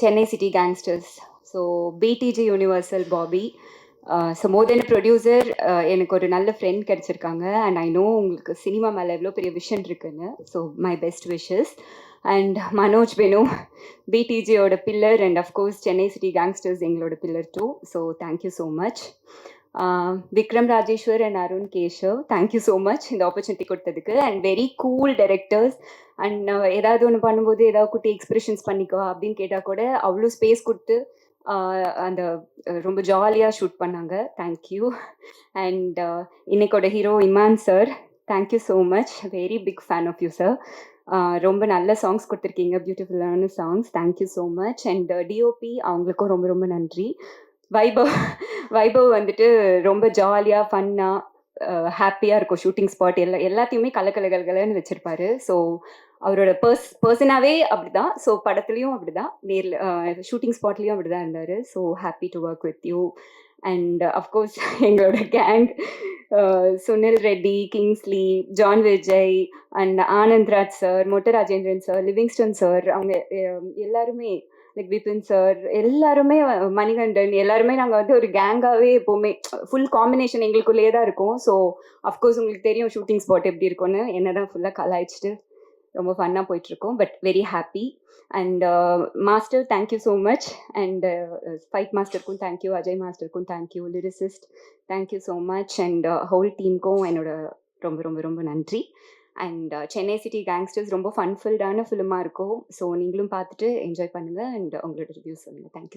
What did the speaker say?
Chennai city gangsters so BTG universal Bobby so more then producer எனக்கு ஒரு நல்ல friend கிடச்சிருக்காங்க. அண்ட் ஐ நோ உங்களுக்கு சினிமா மேலே எவ்வளோ பெரிய விஷன் இருக்குன்னு. So my best wishes and Manoj Benu பிடிஜியோட pillar and of course Chennai city gangsters எங்களோட pillar too so thank you so much Vikram Rajeshwar and Arun Keshav thank you so much இந்த opportunity கொடுத்ததுக்கு. And very cool directors and ஏதாவது ஒன்று பண்ணும்போது ஏதாவது குட்டி expressions பண்ணிக்கோ அப்படின்னு கேட்டால் கூட அவ்வளோ ஸ்பேஸ் கொடுத்து uh, அந்த uh, ரொம்ப ஜாலியாக ஷூட் பண்ணாங்க. Thank you and uh, இன்னைக்கோட hero Imman sir thank you so much very big fan of you sir ரொம்ப நல்ல சாங்ஸ் கொடுத்துருக்கீங்க. பியூட்டிஃபுல்லான songs thank you so much and DOP அவங்களுக்கும் ரொம்ப ரொம்ப நன்றி. வைபவ் வைபவ் வந்துட்டு ரொம்ப ஜாலியாக ஃபன்னாக ஹாப்பியாக இருக்கும். ஷூட்டிங் ஸ்பாட் எல்லா எல்லாத்தையுமே கலக்கலகலகலன்னு வச்சுருப்பாரு. ஸோ அவரோட பர்ஸ் பர்சனாகவே அப்படிதான். ஸோ படத்துலையும் அப்படிதான். நேரில் ஷூட்டிங் ஸ்பாட்லேயும் அப்படிதான் இருந்தார். So happy to work with you and of course எங்களோட gang Sunil Reddy Kingsley John Vijay and Anandraj sir Motta Rajendran sir Livingston sir அவங்க எல்லாருமே லைக் விபின் சார் எல்லாருமே மணிகண்டன் எல்லாருமே நாங்கள் வந்து ஒரு கேங்காகவே எப்போவுமே ஃபுல் காம்பினேஷன் எங்களுக்குள்ளேயே தான் இருக்கும். ஸோ அஃப்கோர்ஸ் உங்களுக்கு தெரியும் ஷூட்டிங் ஸ்பாட் எப்படி இருக்கும்னு. என்ன தான் ஃபுல்லாக கலாய்ச்சிட்டு ரொம்ப ஃபன்னாக போயிட்டுருக்கோம். But very happy and master thank you so much and fight மாஸ்டருக்கும் thank you Ajay மாஸ்டருக்கும் thank you lyricist thank you so much and whole டீமுக்கும் என்னோட ரொம்ப ரொம்ப ரொம்ப நன்றி. அண்ட் சென்னை சிட்டி கேங்ஸ்டர்ஸ் ரொம்ப ஃபன்ஃபில்டான ஃபிலிமாக இருக்கும். ஸோ நீங்களும் பார்த்துட்டு என்ஜாய் பண்ணுங்கள் அண்ட் உங்களோட ரிவ்யூ சொல்லுங்கள் தேங்க்யூ